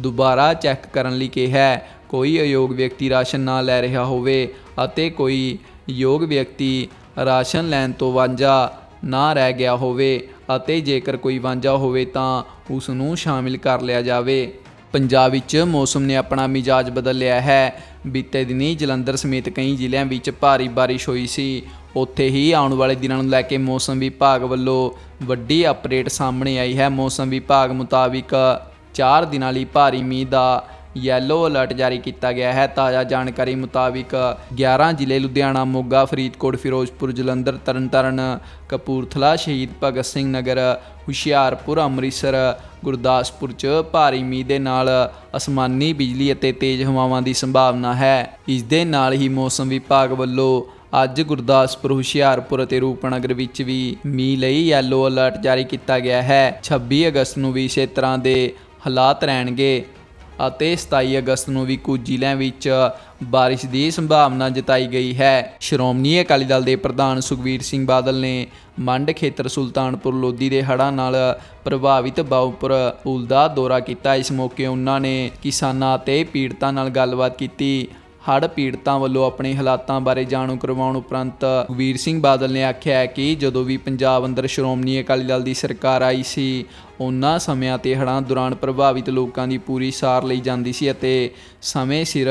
ਦੁਬਾਰਾ ਚੈੱਕ ਕਰਨ ਲਈ ਕਿਹਾ ਕੋਈ ਅਯੋਗ ਵਿਅਕਤੀ ਰਾਸ਼ਨ ਨਾ ਲੈ ਰਿਹਾ ਹੋਵੇ ਅਤੇ ਕੋਈ ਯੋਗ ਵਿਅਕਤੀ ਰਾਸ਼ਨ ਲੈਣ ਤੋਂ ਵਾਂਝਾ ਨਾ ਰਹਿ ਗਿਆ ਹੋਵੇ ਅਤੇ ਜੇਕਰ ਕੋਈ ਵਾਂਝਾ ਹੋਵੇ ਤਾਂ ਉਸ ਨੂੰ ਸ਼ਾਮਿਲ ਕਰ ਲਿਆ ਜਾਵੇ। ਪੰਜਾਬ ਵਿੱਚ ਮੌਸਮ ਨੇ ਆਪਣਾ ਮਿਜਾਜ ਬਦਲ ਲਿਆ ਹੈ। ਬੀਤੇ ਦਿਨੀ ਜਲੰਧਰ ਸਮੇਤ ਕਈ ਜ਼ਿਲ੍ਹਿਆਂ ਵਿੱਚ ਭਾਰੀ ਬਾਰਿਸ਼ ਹੋਈ ਸੀ। ਉੱਥੇ ਹੀ ਆਉਣ ਵਾਲੇ ਦਿਨਾਂ ਨੂੰ ਲੈ ਕੇ ਮੌਸਮ ਵਿਭਾਗ ਵੱਲੋਂ ਵੱਡੀ ਅਪਡੇਟ ਸਾਹਮਣੇ ਆਈ ਹੈ। ਮੌਸਮ ਵਿਭਾਗ ਮੁਤਾਬਿਕ 4 ਦਿਨਾਂ ਲਈ ਭਾਰੀ ਮੀਂਹ ਦਾ ਯੈਲੋ ਅਲਰਟ ਜਾਰੀ ਕੀਤਾ ਗਿਆ ਹੈ। ਤਾਜ਼ਾ ਜਾਣਕਾਰੀ ਮੁਤਾਬਿਕ 11 ਜ਼ਿਲ੍ਹੇ ਲੁਧਿਆਣਾ, ਮੋਗਾ, ਫਰੀਦਕੋਟ, ਫਿਰੋਜ਼ਪੁਰ, ਜਲੰਧਰ, ਤਰਨਤਾਰਨ, ਕਪੂਰਥਲਾ, ਸ਼ਹੀਦ ਭਗਤ ਸਿੰਘ ਨਗਰ, ਹੁਸ਼ਿਆਰਪੁਰ, ਅੰਮ੍ਰਿਤਸਰ, ਗੁਰਦਾਸਪੁਰ ਚ ਭਾਰੀ ਮੀਂਹ ਦੇ ਨਾਲ ਅਸਮਾਨੀ ਬਿਜਲੀ ਅਤੇ ਤੇਜ਼ ਹਵਾਵਾਂ ਦੀ ਸੰਭਾਵਨਾ ਹੈ। ਇਸ ਦੇ ਨਾਲ ਹੀ ਮੌਸਮ ਵਿਭਾਗ ਵੱਲੋਂ ਅੱਜ ਗੁਰਦਾਸਪੁਰ, ਹੁਸ਼ਿਆਰਪੁਰ ਅਤੇ ਰੂਪਨਗਰ ਵਿੱਚ ਵੀ ਮੀਂਹ ਲਈ ਯੈਲੋ ਅਲਰਟ ਜਾਰੀ ਕੀਤਾ ਗਿਆ ਹੈ। 26 ਅਗਸਤ ਨੂੰ ਵੀ ਇਸੇ ਤਰ੍ਹਾਂ ਦੇ ਹਾਲਾਤ ਰਹਿਣਗੇ। ਅਤੇ 27 ਅਗਸਤ ਨੂੰ ਵੀ ਕੁਝ ਜ਼ਿਲ੍ਹਿਆਂ ਵਿੱਚ ਬਾਰਿਸ਼ ਦੀ ਸੰਭਾਵਨਾ ਜਤਾਈ ਗਈ ਹੈ। ਸ਼੍ਰੋਮਣੀ ਅਕਾਲੀ ਦਲ ਦੇ ਪ੍ਰਧਾਨ ਸੁਖਬੀਰ ਸਿੰਘ ਬਾਦਲ ਨੇ ਮੰਡ ਖੇਤਰ ਸੁਲਤਾਨਪੁਰ ਲੋਧੀ ਦੇ ਹੜ੍ਹਾਂ ਨਾਲ ਪ੍ਰਭਾਵਿਤ ਬਾਉਪੁਰ ਪੁਲ ਦਾ ਦੌਰਾ ਕੀਤਾ। ਇਸ ਮੌਕੇ ਉਹਨਾਂ ਨੇ ਕਿਸਾਨਾਂ ਅਤੇ ਪੀੜਤਾਂ ਨਾਲ ਗੱਲਬਾਤ ਕੀਤੀ। ਹੜ੍ਹ ਪੀੜਤਾਂ ਵੱਲੋਂ ਆਪਣੇ ਹਾਲਾਤਾਂ ਬਾਰੇ ਜਾਣੂ ਕਰਵਾਉਣ ਉਪਰੰਤ ਵੀਰ ਸਿੰਘ ਬਾਦਲ ਨੇ ਆਖਿਆ ਕਿ ਜਦੋਂ ਵੀ ਪੰਜਾਬ ਅੰਦਰ ਸ਼੍ਰੋਮਣੀ ਅਕਾਲੀ ਦਲ ਦੀ ਸਰਕਾਰ ਆਈ ਸੀ, ਉਹਨਾਂ ਸਮਿਆਂ ਤੇ ਹੜ੍ਹਾਂ ਦੌਰਾਨ ਪ੍ਰਭਾਵਿਤ ਲੋਕਾਂ ਦੀ ਪੂਰੀ ਸਾਰ ਲਈ ਜਾਂਦੀ ਸੀ ਅਤੇ ਸਮੇਂ ਸਿਰ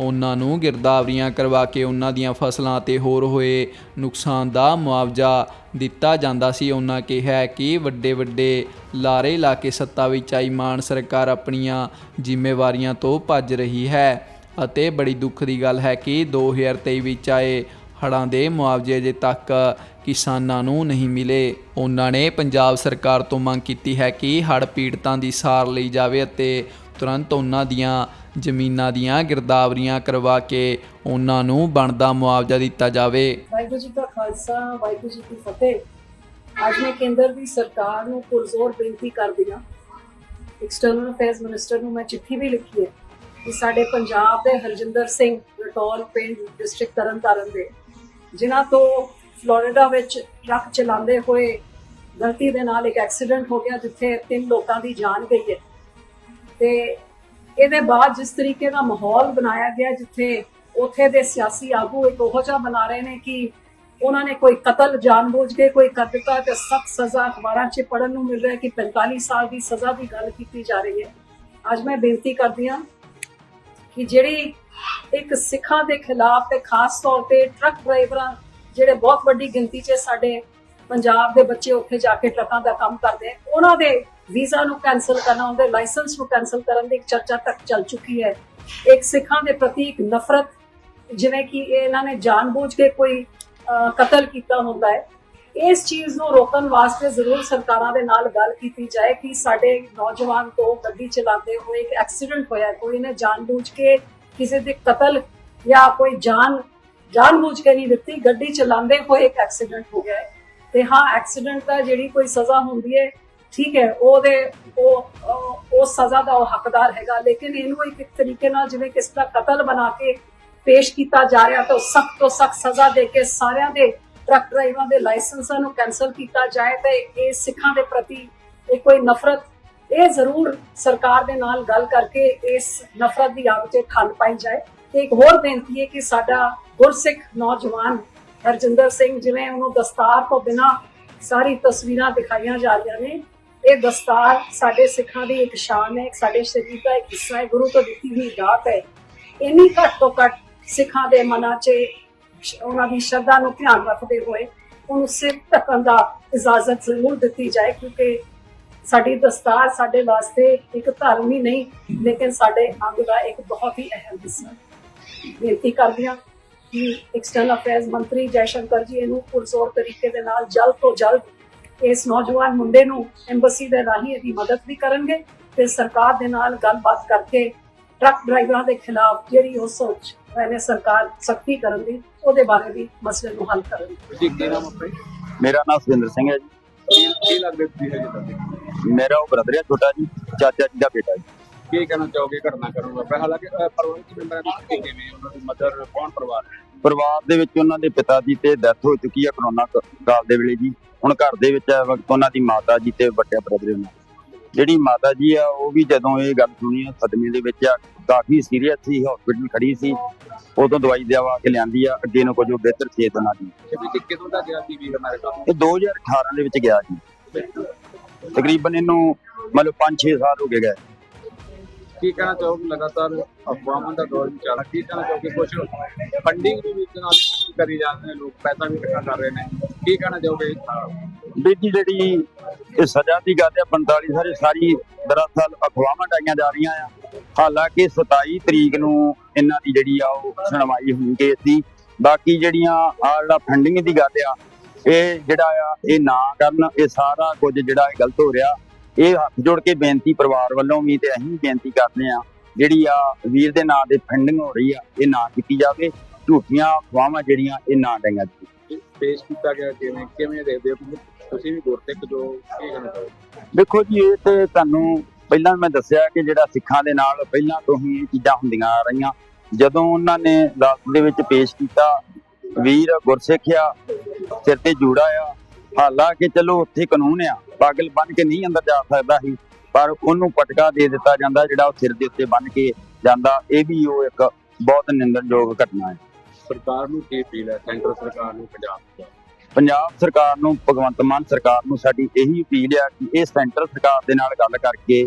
ਉਹਨਾਂ ਨੂੰ ਗਿਰਦਾਵਰੀਆਂ ਕਰਵਾ ਕੇ ਉਹਨਾਂ ਦੀਆਂ ਫਸਲਾਂ ਤੇ ਹੋਰ ਹੋਏ ਨੁਕਸਾਨ ਦਾ ਮੁਆਵਜ਼ਾ ਦਿੱਤਾ ਜਾਂਦਾ ਸੀ। ਉਹਨਾਂ ਕਿਹਾ ਕਿ ਵੱਡੇ ਵੱਡੇ ਲਾਰੇ ਲਾ ਕੇ ਸੱਤਾ ਵਿੱਚ ਆਈ ਮਾਨ ਸਰਕਾਰ ਆਪਣੀਆਂ ਜ਼ਿੰਮੇਵਾਰੀਆਂ ਤੋਂ ਭੱਜ ਰਹੀ ਹੈ। ਅਤੇ ਬੜੀ ਦੁੱਖ ਦੀ ਗੱਲ ਹੈ ਕਿ 2023 ਵਿੱਚ ਆਏ ਹੜ੍ਹਾਂ ਦੇ ਮੁਆਵਜ਼ੇ ਅਜੇ ਤੱਕ ਕਿਸਾਨਾਂ ਨੂੰ ਨਹੀਂ ਮਿਲੇ। ਉਹਨਾਂ ਨੇ ਪੰਜਾਬ ਸਰਕਾਰ ਤੋਂ ਮੰਗ ਕੀਤੀ ਹੈ ਕਿ ਹੜ੍ਹ ਪੀੜਤਾਂ ਦੀ ਸਾਰ ਲਈ ਜਾਵੇ ਅਤੇ ਤੁਰੰਤ ਉਹਨਾਂ ਦੀਆਂ ਜ਼ਮੀਨਾਂ ਦੀਆਂ ਗਿਰਦਾਵਰੀਆਂ ਕਰਵਾ ਕੇ ਉਹਨਾਂ ਨੂੰ ਬਣਦਾ ਮੁਆਵਜ਼ਾ ਦਿੱਤਾ ਜਾਵੇ। ਵਾਹਿਗੁਰੂ ਜੀ ਕਾ ਖਾਲਸਾ, ਵਾਹਿਗੁਰੂ ਜੀ ਕੀ ਫਤਿਹ। ਅੱਜ ਮੈਂ ਕੇਂਦਰ ਦੀ ਸਰਕਾਰ ਨੂੰ ਪੁਰਜ਼ੋਰ ਬੇਨਤੀ ਕਰਦੀ ਹਾਂ। ਐਕਸਟਰਨਲ ਅਫੇਅਰਸ ਮਿਨਿਸਟਰ ਨੂੰ ਮੈਂ ਚਿੱਠੀ ਵੀ ਲਿਖੀ ਹੈ। ਕਿ ਸਾਡੇ ਪੰਜਾਬ ਦੇ ਹਰਜਿੰਦਰ ਸਿੰਘ ਰਟੌਲ ਪਿੰਡ ਡਿਸਟ੍ਰਿਕਟ ਤਰਨਤਾਰਨ ਦੇ, ਜਿਨ੍ਹਾਂ ਤੋਂ ਫਲੋਰੀਡਾ ਵਿੱਚ ਟਰੱਕ ਚਲਾਉਂਦੇ ਹੋਏ ਗਲਤੀ ਦੇ ਨਾਲ ਇੱਕ ਐਕਸੀਡੈਂਟ ਹੋ ਗਿਆ ਜਿੱਥੇ ਤਿੰਨ ਲੋਕਾਂ ਦੀ ਜਾਨ ਗਈ ਹੈ। ਤੇ ਇਹਦੇ ਬਾਅਦ ਜਿਸ ਤਰੀਕੇ ਦਾ ਮਾਹੌਲ ਬਣਾਇਆ ਗਿਆ ਜਿੱਥੇ ਉਥੇ ਦੇ ਸਿਆਸੀ ਆਗੂ ਇੱਕ ਉਹੋ ਜਿਹਾ ਬਣਾ ਰਹੇ ਨੇ ਕਿ ਉਹਨਾਂ ਨੇ ਕੋਈ ਕਤਲ ਜਾਣਬੁੱਝ ਕੇ ਕੋਈ ਕਰ ਦਿੱਤਾ ਤੇ ਸਖਤ ਸਜ਼ਾ ਅਖਬਾਰਾਂ 'ਚ ਪੜਨ ਨੂੰ ਮਿਲ ਰਿਹਾ ਕਿ 45 ਸਾਲ ਦੀ ਸਜ਼ਾ ਦੀ ਗੱਲ ਕੀਤੀ ਜਾ ਰਹੀ ਹੈ। ਅੱਜ ਮੈਂ ਬੇਨਤੀ ਕਰਦੀ ਹਾਂ ਕਿ ਜਿਹੜੀ ਇੱਕ ਸਿੱਖਾਂ ਦੇ ਖਿਲਾਫ ਤੇ ਖਾਸ ਤੌਰ ਤੇ ਟਰੱਕ ਡਰਾਈਵਰਾਂ ਜਿਹੜੇ ਬਹੁਤ ਵੱਡੀ ਗਿਣਤੀ 'ਚ ਸਾਡੇ ਪੰਜਾਬ ਦੇ ਬੱਚੇ ਉੱਥੇ ਜਾ ਕੇ ਟਰੱਕਾਂ ਦਾ ਕੰਮ ਕਰਦੇ ਉਹਨਾਂ ਦੇ ਵੀਜ਼ਾ ਨੂੰ ਕੈਨਸਲ ਕਰਨਾ, ਉਹਦੇ ਲਾਇਸੈਂਸ ਨੂੰ ਕੈਨਸਲ ਕਰਨ ਦੀ ਇੱਕ ਚਰਚਾ ਤੱਕ ਚੱਲ ਚੁੱਕੀ ਹੈ। ਇੱਕ ਸਿੱਖਾਂ ਦੇ ਪ੍ਰਤੀ ਇੱਕ ਨਫ਼ਰਤ, ਜਿਵੇਂ ਕਿ ਇਹਨਾਂ ਨੇ ਜਾਣਬੁੱਝ ਕੇ ਕੋਈ ਕਤਲ ਕੀਤਾ ਹੁੰਦਾ ਹੈ ਇਸ ਚੀਜ਼ ਨੂੰ ਰੋਕਣ ਵਾਸਤੇ ਜ਼ਰੂਰ ਸਰਕਾਰਾਂ ਦੇ ਨਾਲ ਗੱਲ ਕੀਤੀ ਜਾਏ ਕਿ ਸਾਡੇ ਨੌਜਵਾਨ ਤੋਂ ਗੱਡੀ ਚਲਾਉਂਦੇ ਹੋਏ ਇੱਕ ਐਕਸੀਡੈਂਟ ਹੋਇਆ ਕੋਈ ਨੇ ਜਾਣਬੁੱਝ ਕੇ ਕਿਸੇ ਦੇ ਕਤਲ ਜਾਂ ਕੋਈ ਜਾਨ, ਜਾਣਬੁੱਝ ਕੇ ਨਹੀਂ ਦਿੱਤੀ, ਗੱਡੀ ਚਲਾਉਂਦੇ ਹੋਏ ਇੱਕ ਐਕਸੀਡੈਂਟ ਹੋ ਗਿਆ ਤੇ ਹਾਂ, ਐਕਸੀਡੈਂਟ ਦਾ ਜਿਹੜੀ ਕੋਈ ਸਜ਼ਾ ਹੁੰਦੀ ਹੈ, ਠੀਕ ਹੈ, ਉਹਦੇ, ਉਹ ਉਹ- ਸਜ਼ਾ ਦਾ ਉਹ ਹੱਕਦਾਰ ਹੈਗਾ। ਲੇਕਿਨ ਇਹਨੂੰ ਇੱਕ ਇੱਕ ਤਰੀਕੇ ਨਾਲ ਜਿਵੇਂ ਕਿਸ ਦਾ ਕਤਲ ਬਣਾ ਕੇ ਪੇਸ਼ ਕੀਤਾ ਜਾ ਰਿਹਾ ਤਾਂ ਸਖਤ ਤੋਂ ਸਖਤ ਸਜ਼ਾ ਦੇ ਕੇ ਸਾਰਿਆਂ ਦੇ ਟਰੱਕ ਡਰਾਈਵਰਾਂ ਦੇ ਲਾਇਸੈਂਸਾਂ ਨੂੰ ਕੈਨਸਲ ਕੀਤਾ ਜਾਏ ਤੇ ਇਹ ਸਿੱਖਾਂ ਦੇ ਪ੍ਰਤੀ ਇਹ ਕੋਈ ਨਫ਼ਰਤ, ਇਹ ਜ਼ਰੂਰ ਸਰਕਾਰ ਦੇ ਨਾਲ ਗੱਲ ਕਰਕੇ ਇਸ ਨਫ਼ਰਤ ਦੀ ਆਗ 'ਚ ਠੱਲ ਪਾਈ ਜਾਏ। ਤੇ ਇੱਕ ਹੋਰ ਬੇਨਤੀ ਹੈ ਕਿ ਸਾਡਾ ਗੁਰਸਿੱਖ ਨੌਜਵਾਨ ਹਰਜਿੰਦਰ ਸਿੰਘ, ਜਿਵੇਂ ਉਹਨੂੰ ਦਸਤਾਰ ਤੋਂ ਬਿਨਾ ਸਾਰੀ ਤਸਵੀਰਾਂ ਦਿਖਾਈਆਂ ਜਾ ਰਹੀਆਂ ਨੇ, ਇਹ ਦਸਤਾਰ ਸਾਡੇ ਸਿੱਖਾਂ ਦੀ ਇੱਕ ਸ਼ਾਨ ਹੈ ਸਾਡੇ ਸਰੀਰ ਦਾ ਇੱਕ ਹਿੱਸਾ ਹੈ, ਗੁਰੂ ਤੋਂ ਦਿੱਤੀ ਹੋਈ ਦਾਤ ਹੈ। ਇੰਨੀ ਘੱਟ ਤੋਂ ਘੱਟ ਸਿੱਖਾਂ ਦੇ ਮਨਾਂ 'ਚ ਉਹਨਾਂ ਦੀ ਸ਼ਰਧਾ ਨੂੰ ਧਿਆਨ ਰੱਖਦੇ ਹੋਏ ਉਹਨੂੰ ਸਿਰ ਢੱਕਣ ਦਾ ਇਜਾਜ਼ਤ ਜ਼ਰੂਰ ਦਿੱਤੀ ਜਾਏ ਕਿਉਂਕਿ ਸਾਡੀ ਦਸਤਾਰ ਸਾਡੇ ਵਾਸਤੇ ਇੱਕ ਧਰਮ ਹੀ ਨਹੀਂ, ਲੇਕਿਨ ਸਾਡੇ ਅੰਗ ਦਾ ਇੱਕ ਬਹੁਤ ਹੀ ਅਹਿਮ ਹਿੱਸਾ ਬੇਨਤੀ ਕਰਦੀ ਹਾਂ ਕਿ ਐਕਸਟਰਨਲ ਅਫੇਅਰਸ ਮੰਤਰੀ ਜੈਸ਼ੰਕਰ ਜੀ ਇਹਨੂੰ ਪੁਰਜ਼ੋਰ ਤਰੀਕੇ ਦੇ ਨਾਲ ਜਲਦ ਤੋਂ ਜਲਦ ਇਸ ਨੌਜਵਾਨ ਮੁੰਡੇ ਨੂੰ ਐਮਬਸੀ ਦੇ ਰਾਹੀਂ ਇਹਦੀ ਮਦਦ ਵੀ ਕਰਨਗੇ ਤੇ ਸਰਕਾਰ ਦੇ ਨਾਲ ਗੱਲਬਾਤ ਕਰਕੇ ਟਰੱਕ ਡਰਾਈਵਰਾਂ ਦੇ ਖਿਲਾਫ ਜਿਹੜੀ ਉਹ ਸੋਚ ਰਹੀ ਸਰਕਾਰ ਸਖਤੀ ਕਰਨ ਦੀ ਉਹਦੇ ਬਾਰੇ ਵੀ ਮਸਲੇ ਨੂੰ ਹੱਲ ਕਰਨ ਜੀ ਕੀ ਨਾਮ ਆਪਣਾ ਮੇਰਾ ਨਾਮ ਸੁਰਿੰਦਰ ਸਿੰਘ ਹੈ ਜੀ। ਕੀ ਲੱਗਦਾ ਤੁਸੀਂ ਹੈ ਜਿੱਦਾਂ ਮੇਰਾ ਉਹ ਬ੍ਰਦਰ ਹੈ ਛੋਟਾ ਜੀ ਚਾਚਾ ਜੀ ਦਾ ਬੇਟਾ ਜੀ। ਕੀ ਕਹਿਣਾ ਚਾਹੋਗੇ ਘਟਨਾ ਕਰਨ ਵਾਪਰ ਹਾਲਾਂਕਿ ਅਹ, ਪਰਿਵਾਰਕ ਮੈਂਬਰਾਂ ਦੀ ਕਿਵੇਂ ਉਹਨਾਂ ਦੀ ਮਦਰ ਕੌਣ ਪਰਿਵਾਰ ਹੈ? ਪਰਿਵਾਰ ਦੇ ਵਿੱਚ ਉਹਨਾਂ ਦੇ ਪਿਤਾ ਜੀ ਤੇ ਡੈਥ ਹੋ ਚੁੱਕੀ ਹੈ ਕਰੋਨਾ ਕਾਲ ਦੇ ਵੇਲੇ ਜੀ। ਹੁਣ ਘਰ ਦੇ ਵਿੱਚ ਇਸ ਵਕਤ ਉਹਨਾਂ ਦੀ ਮਾਤਾ ਜੀ ਤੇ ਵੱਡਾ ਬ੍ਰਦਰ ਉਹਨਾਂ ਜਿਹੜੀ ਮਾਤਾ ਜੀ ਆ ਉਹ ਵੀ ਜਦੋਂ ਇਹ ਗੱਲ ਸੁਣੀ ਆ ਸਦਮੇ ਦੇ ਵਿੱਚ ਆ ਕਾਫੀ ਸੀਰੀਅਸ ਸੀ ਹਸਪੀਟਲ ਖੜੀ ਸੀ। ਉਦੋਂ ਦਵਾਈ ਦਵਾ ਕੇ ਲਿਆਂਦੀ ਆ ਅੱਗੇ ਨੂੰ ਕੁਝ ਬਿਹਤਰ ਸਿਹਤ ਉਹਨਾਂ ਦੀ। ਕਦੋਂ ਦਾ ਗਿਆ ਸੀ ਵੀਰ ਅਮਰੀਕਾ ਇਹ 2018 ਦੇ ਵਿੱਚ ਗਿਆ ਜੀ ਤਕਰੀਬਨ ਇਹਨੂੰ ਮਤਲਬ 5-6 ਸਾਲ ਹੋ ਗਏ ਗਏ। ਕੀ ਕਹਿਣਾ ਚਾਹੋਗੇ ਲਗਾਤਾਰ ਅਫਵਾਹਾਂ ਦਾ ਦੌਰ ਚੱਲ ਰਿਹਾ? ਕੀ ਕਹਿਣਾ ਚਾਹੋਗੇ? ਕੁਝ ਫੰਡਿੰਗ ਵੀ ਵਿੱਚ ਨਾਲ ਕਰੀ ਜਾਂਦੇ ਨੇ ਲੋਕ? ਪੈਸਾ ਵੀ ਇਕੱਠਾ ਕਰ ਰਹੇ ਨੇ। ਕੀ ਕਹਿਣਾ ਚਾਹੋਗੇ? ਵੀ ਜੀ ਜਿਹੜੀ ਇਹ ਸਜ਼ਾ ਦੀ ਗੱਲ ਹੈ 45 ਸਾਰੇ ਸਾਰੀ ਦਰਅਸਲ ਅਫਵਾਹਾਂ ਡਾਈਆਂ ਜਾ ਰਹੀਆਂ ਆ। ਹਾਲਾਂਕਿ 27 ਤਰੀਕ ਨੂੰ ਇਹਨਾਂ ਦੀ ਜਿਹੜੀ ਆ ਉਹ ਸੁਣਵਾਈ ਹੋਣੀ ਕੇਸ ਦੀ ਬਾਕੀ ਜਿਹੜੀਆਂ ਆ ਜਿਹੜਾ ਫੰਡਿੰਗ ਦੀ ਗੱਲ ਆ ਇਹ ਜਿਹੜਾ ਆ ਇਹ ਨਾ ਕਰਨ ਇਹ ਸਾਰਾ ਕੁਝ ਜਿਹੜਾ ਇਹ ਗਲਤ ਹੋ ਰਿਹਾ। ਇਹ ਹੱਥ ਜੋੜ ਕੇ ਬੇਨਤੀ ਪਰਿਵਾਰ ਵੱਲੋਂ ਵੀ ਤੇ ਅਸੀਂ ਬੇਨਤੀ ਕਰਦੇ ਆ ਜਿਹੜੀ ਆ ਵੀਰ ਦੇ ਨਾਂ ਦੇ ਫੰਡਿੰਗ ਹੋ ਰਹੀ ਆ ਇਹ ਨਾ ਕੀਤੀ ਜਾਵੇ। ਝੂਠੀਆਂ ਅਫਵਾਹਾਂ ਜਿਹੜੀਆਂ ਇਹ ਨਾ ਡਾਈਆਂ ਜਾਵੇ ਪੇਸ਼ ਕੀਤਾ ਗਿਆ ਕਿਵੇਂ ਕਿਵੇਂ ਦੇਖਦੇ ਹੋ? ਤੁਸੀਂ ਵੀ ਗੁਰਤਿਕ ਜੋ ਕੀ ਚਾਹੋਗੇ? ਦੇਖੋ ਜੀ ਇਹ ਤੇ ਤੁਹਾਨੂੰ ਪਹਿਲਾਂ ਮੈਂ ਦੱਸਿਆ ਕਿ ਜਿਹੜਾ ਸਿੱਖਾਂ ਦੇ ਨਾਲ ਪਹਿਲਾਂ ਤੋਂ ਹੀ ਇਹ ਚੀਜ਼ਾਂ ਹੁੰਦੀਆਂ ਆ ਰਹੀਆਂ। ਜਦੋਂ ਉਹਨਾਂ ਨੇ ਅਦਾਲਤ ਦੇ ਵਿੱਚ ਪੇਸ਼ ਕੀਤਾ ਵੀਰ ਗੁਰਸਿੱਖ ਆ ਸਿਰ ਤੇ ਜੂੜਾ ਆ ਹਾਲਾਂਕਿ ਚਲੋ ਉੱਥੇ ਕਾਨੂੰਨ ਆ ਪਾਗਲ ਬਣ ਕੇ ਨਹੀਂ ਅੰਦਰ ਜਾ ਸਕਦਾ ਸੀ ਪਰ ਉਹਨੂੰ ਪਟਕਾ ਦੇ ਦਿੱਤਾ ਜਾਂਦਾ ਜਿਹੜਾ ਉਹ ਸਿਰ ਦੇ ਉੱਤੇ ਬੰਨ ਕੇ ਜਾਂਦਾ ਇਹ ਵੀ ਉਹ ਇੱਕ ਬਹੁਤ ਨਿੰਦਣਯੋਗ ਘਟਨਾ ਹੈ। ਸਰਕਾਰ ਨੂੰ ਕੀ ਅਪੀਲ ਹੈ? ਸੈਂਟਰ ਸਰਕਾਰ ਨੂੰ ਪੰਜਾਬ ਦੀ ਪੰਜਾਬ ਸਰਕਾਰ ਨੂੰ ਭਗਵੰਤ ਮਾਨ ਸਰਕਾਰ ਨੂੰ ਸਾਡੀ ਇਹੀ ਅਪੀਲ ਆ ਕਿ ਇਹ ਸੈਂਟਰ ਸਰਕਾਰ ਦੇ ਨਾਲ ਗੱਲ ਕਰਕੇ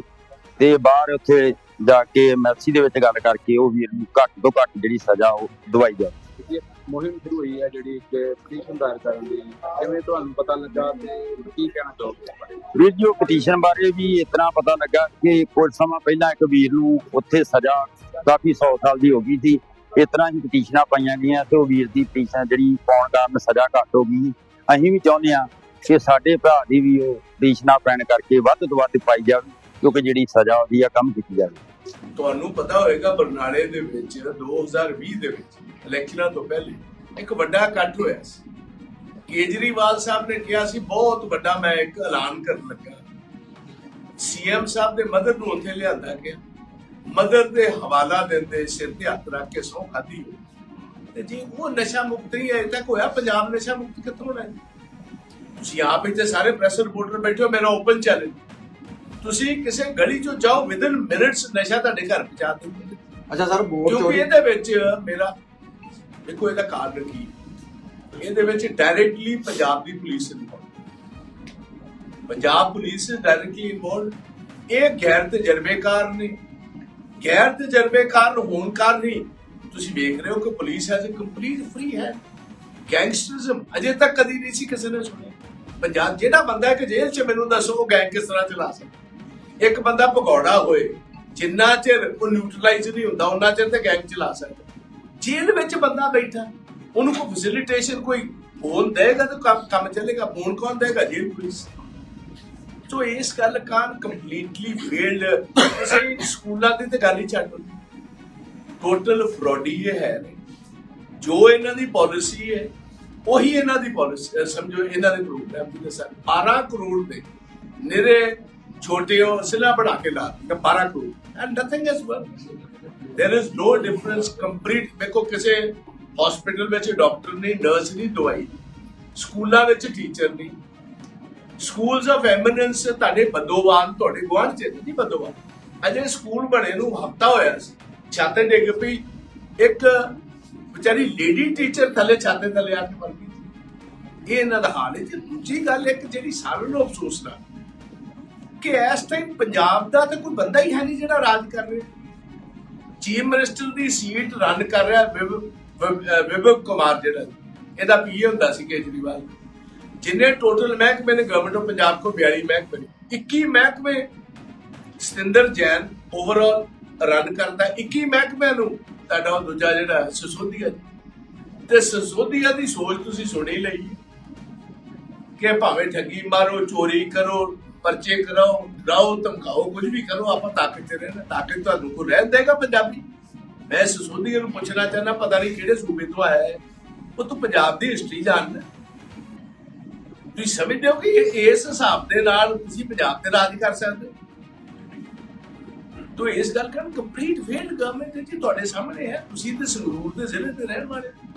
ਤੇ ਬਾਹਰ ਉੱਥੇ ਜਾ ਕੇ ਐਮਐਲਸੀ ਦੇ ਵਿੱਚ ਗੱਲ ਕਰਕੇ ਉਹ ਵੀਰ ਨੂੰ ਘੱਟ ਤੋਂ ਘੱਟ ਜਿਹੜੀ ਸਜ਼ਾ ਉਹ ਦਵਾਈ ਜਾਵੇ। ਮੁਹਿੰਮ ਸ਼ੁਰੂ ਹੋਈ ਹੈ ਜਿਹੜੀ ਕਿ ਪਟੀਸ਼ਨ ਦਾਇਰ ਕਰਨ ਦੀ। ਕਿਵੇਂ ਤੁਹਾਨੂੰ ਪਤਾ ਲੱਗਾ ਤੇ ਕੀ ਕਹਿਣਾ ਚਾਹੋਗੇ? ਵੀਰ ਜੀ ਉਹ ਪਟੀਸ਼ਨ ਬਾਰੇ ਵੀ ਇਤਨਾ ਪਤਾ ਲੱਗਾ ਕਿ ਕੁਝ ਸਮਾਂ ਪਹਿਲਾਂ ਇੱਕ ਵੀਰ ਨੂੰ ਉੱਥੇ ਸਜ਼ਾ ਕਾਫੀ 100 ਸਾਲ ਦੀ ਹੋ ਗਈ ਸੀ। ਇਸ ਤਰ੍ਹਾਂ ਹੀ ਪਟੀਸ਼ਨਾਂ ਪਾਈਆਂ ਗਈਆਂ ਤੇ ਉਹ ਵੀਰ ਦੀ ਪਟੀਸ਼ਨ ਜਿਹੜੀ ਪਾਉਣ ਕਾਰਨ ਸਜ਼ਾ ਘੱਟ ਹੋ ਗਈ ਅਸੀਂ ਵੀ ਚਾਹੁੰਦੇ ਹਾਂ ਕਿ ਸਾਡੇ ਭਰਾ ਦੀ ਵੀ ਉਹ ਪਟੀਸ਼ਨਾਂ ਪੈਣ ਕਰਕੇ ਵੱਧ ਤੋਂ ਵੱਧ ਪਾਈ ਜਾਵੇ। ਕਿਉਂਕਿ ਜਿਹੜੀ ਸਜ਼ਾ ਉਹਦੀ ਆ, ਕੰਮ ਕੀਤੀ ਜਾਵੇ ਤੁਹਾਨੂੰ ਪਤਾ ਹੋਵੇਗਾ ਬਰਨਾਲੇ ਦੇ ਵਿੱਚ 2020 ਦੇ ਵਿੱਚ, ਇਲੈਕਸ਼ਨਾਂ ਤੋਂ ਪਹਿਲੇ ਇੱਕ ਵੱਡਾ ਇਕੱਠ ਹੋਇਆ ਸੀ। ਕੇਜਰੀਵਾਲ ਸਾਹਿਬ ਨੇ ਕਿਹਾ ਸੀ, ਬਹੁਤ ਵੱਡਾ ਮੈਂ ਇੱਕ ਐਲਾਨ ਕਰਨ ਲੱਗਾ। ਸੀਐਮ ਸਾਹਿਬ ਦੇ ਮਦਦ ਨੂੰ ਉੱਥੇ ਲਿਆਂਦਾ ਗਿਆ। ਮਦਦ ਦੇ ਹਵਾਲਾ ਦਿੰਦੇ ਸਿਰ ਤੇ ਹੱਥ ਰੱਖ ਕੇ ਸਹੁੰ ਖਾਧੀ ਤੇ ਜੀ, ਉਹ ਨਸ਼ਾ ਮੁਕਤ ਨਹੀਂ ਅਜੇ ਤੱਕ ਹੋਇਆ ਪੰਜਾਬ ਨਸ਼ਾ ਮੁਕਤ ਕਿੱਥੋਂ ਹੋਣਾ ਤੁਸੀਂ ਆਪ ਇੱਥੇ ਸਾਰੇ ਪ੍ਰੈਸ ਰਿਪੋਰਟਰ ਬੈਠੇ ਹੋ, ਮੇਰਾ ਓਪਨ ਚੈਲੰਜ ਤੁਸੀਂ ਕਿਸੇ ਗਲੀ ਚੋਂ ਜਾਓ ਵਿਦਨ ਮਿੰਟਸ ਨਸ਼ਾ ਤੁਹਾਡੇ ਘਰ ਪਹੁੰਚਾ ਦਿੰਦੇ ਅੱਛਾ ਸਰ ਵੋਟ ਕਿਉਂਕਿ ਚੋਰੀ ਇਹਦੇ ਵਿੱਚ ਮੇਰਾ ਦੇਖੋ ਇਹਦਾ ਕਾਰਨ ਕੀ ਹੈ? ਇਹਦੇ ਵਿੱਚ ਡਾਇਰੈਕਟਲੀ ਪੰਜਾਬ ਦੀ police involve Punjab police directly involve ਇਹ ਗੈਰ ਤਜਰਬੇਕਾਰ ਨੇ। ਗੈਰ ਤਜਰਬੇਕਾਰ ਹੋਣ ਕਾਰਨ ਹੀ ਤੁਸੀਂ ਵੇਖ ਰਹੇ ਹੋ ਕਿ ਪੁਲਿਸ ਅ ਕੰਪਲੀਟ ਫ੍ਰੀ ਹੈ ਗੈਂਗਸਟਰਿਜ਼ਮ ਅਜੇ ਤੱਕ ਕਦੀ ਨਹੀਂ ਸੀ ਕਿਸੇ ਨੇ ਸੁਣਿਆ। ਪੰਜਾਬ ਜਿਹੜਾ ਬੰਦਾ ਇੱਕ ਜੇਲ੍ਹ 'ਚ ਮੈਨੂੰ ਦੱਸੋ ਉਹ ਗੈਂਗ ਕਿਸ ਤਰ੍ਹਾਂ ਚਲਾ ਸਕਦਾ ਇੱਕ ਬੰਦਾ ਭਗੌੜਾ ਹੋਏ, ਜਿੰਨਾ ਚਿਰ ਉਹ ਨਿਊਟਰਲਾਈਜ਼ ਨਹੀਂ ਹੁੰਦਾ, ਉਹਨਾਂ ਚਿਰ ਤੇ ਗੈਂਗ ਚਲਾ ਸਕਦਾ। ਜੇਲ੍ਹ ਵਿੱਚ ਬੰਦਾ ਬੈਠਾ, ਉਹਨੂੰ ਕੋਈ ਫੈਸਿਲਿਟੇਸ਼ਨ ਕੋਈ ਫੋਨ ਦੇਗਾ ਤਾਂ ਕੰਮ ਕੰਮ ਚੱਲੇਗਾ ਫੋਨ ਕੌਣ ਦੇਗਾ? ਜੇਲ੍ਹ ਪੁਲਿਸ। ਸੋ ਇਸ ਗੱਲ ਕਾਨ ਕੰਪਲੀਟਲੀ ਫੇਲਡ ਕਿਸੇ ਸਕੂਲਾਂ ਦੀ ਤੇ ਗੱਲ ਹੀ ਛੱਡ ਟੋਟਲ ਫਰਾਡੀ ਇਹ ਹੈ। ਜੋ ਇਹਨਾਂ ਦੀ ਪਾਲਿਸੀ ਹੈ, ਉਹੀ ਇਹਨਾਂ ਦੀ ਪਾਲਿਸੀ ਸਮਝੋ ਇਹਨਾਂ ਦੇ ਪ੍ਰੋਗਰਾਮ ਦੀ ਸਰ 12 ਕਰੋੜ ਦੇ ਨਿਰੇ ਛੋਟੇ ਉਹ ਸਿਲਾ ਬਣਾ ਕੇ ਲਾ ਦਿੱਤੇ 12 crore and nothing is work there is no difference complete ਦੇਖੋ ਕਿਸੇ ਹਸਪੀਟਲ ਵਿੱਚ ਡਾਕਟਰ ਨਹੀਂ ਨਰਸ ਨਹੀਂ ਦਵਾਈ ਸਕੂਲਾਂ ਵਿੱਚ ਟੀਚਰ ਨਹੀਂ ਸਕੂਲਸ ਆਫ ਐਮੀਨੈਂਸ ਤੁਹਾਡੇ ਬੱਦੋਵਾਨ ਤੁਹਾਡੇ ਗੁਆਂਢ ਚ ਨਹੀਂ ਬੱਦੋਵਾਨ ਅਜੇ ਸਕੂਲ ਬਣੇ ਨੂੰ ਹਫਤਾ ਹੋਇਆ ਸੀ ਛੱਤ ਡਿੱਗ ਪਈ ਇੱਕ ਵਿਚਾਰੀ ਲੇਡੀ ਟੀਚਰ ਥੱਲੇ ਛੱਤ ਦੇ ਥੱਲੇ ਆ ਕੇ ਮਰ ਗਈ ਇਹ ਇਹਨਾਂ ਦਾ ਹਾਲ ਹੈ ਤੇ ਦੂਜੀ ਗੱਲ ਇੱਕ ਜਿਹੜੀ ਸਾਰਿਆਂ ਨੂੰ ਅਫਸੋਸ ਨਾਲ ਕਿ ਇਸ ਟਾਈਮ ਪੰਜਾਬ ਦਾ ਤਾਂ ਕੋਈ ਬੰਦਾ ਹੀ ਹੈ ਨਹੀਂ ਜਿਹੜਾ ਰਾਜ ਕਰ ਰਿਹਾ। ਚੀਫ ਮਿਨਿਸਟਰ ਦੀ ਸੀਟ ਰਨ ਕਰ ਰਿਹਾ ਵਿਭਵ ਕੁਮਾਰ ਜਿਹੜਾ। ਇਹਦਾ ਪੀਏ ਹੁੰਦਾ ਸੀ ਕੇਜਰੀਵਾਲ। ਜਿੰਨੇ ਟੋਟਲ ਮਹਿਕਮੇ ਨੇ ਗਵਰਨਮੈਂਟ ਆਫ ਪੰਜਾਬ ਕੋ 42 ਮਹਿਕਮੇ 21 ਮਹਿਕਮੇ ਸਤਿੰਦਰ ਜੈਨ ਓਵਰਆਲ ਰਨ ਕਰਦਾ। 21 ਮਹਿਕਮਿਆਂ ਨੂੰ ਤੁਹਾਡਾ ਉਹ ਦੂਜਾ ਜਿਹੜਾ ਸਸੋਦੀਆ ਤੇ ਸਸੋਦੀਆ ਦੀ ਸੋਚ ਤੁਸੀਂ ਸੁਣੀ ਲਈ ਕਿ ਭਾਵੇਂ ਠੱਗੀ ਮਾਰੋ, ਚੋਰੀ ਕਰੋ ਪਰਚੇ ਕਰਾਓ, ਡਰਾਓ, ਧਮਕਾਓ, ਕੁਝ ਵੀ ਕਰੋ, ਆਪਾਂ ਤਾਕਤ ਤੇ ਰਹਿਣਾ। ਤਾਕਤ ਤੁਹਾਨੂੰ ਕੋ ਰਹਿਣ ਦੇਗਾ ਪੰਜਾਬੀ? ਮੈਂ ਸਸੋਦੀਆ ਨੂੰ ਪੁੱਛਣਾ ਚਾਹੁੰਦਾ, ਪਤਾ ਨਹੀਂ ਕਿਹੜੇ ਸੂਬੇ ਤੋਂ ਆਇਆ ਹੈ ਉਹ ਤੂੰ ਪੰਜਾਬ ਦੀ ਹਿਸਟਰੀ ਜਾਣਦਾ। ਤੁਸੀਂ ਸਮਝਦੇ ਹੋ ਕਿ ਇਸ ਹਿਸਾਬ ਦੇ ਨਾਲ ਤੁਸੀਂ ਪੰਜਾਬ ਤੇ ਰਾਜ ਕਰ ਸਕਦੇ ਹੋ? ਤੋ ਇਸ ਗੱਲ ਕਰਨ ਕੰਪਲੀਟ ਫੇਲ ਗਵਰਨਮੈਂਟ ਜੀ ਤੁਹਾਡੇ ਸਾਹਮਣੇ ਹੈ ਤੁਸੀਂ ਤੇ ਸੰਗਰੂਰ ਦੇ ਜ਼ਿਲ੍ਹੇ ਤੇ ਰਹਿਣ ਵਾਲੇ ਹੋ।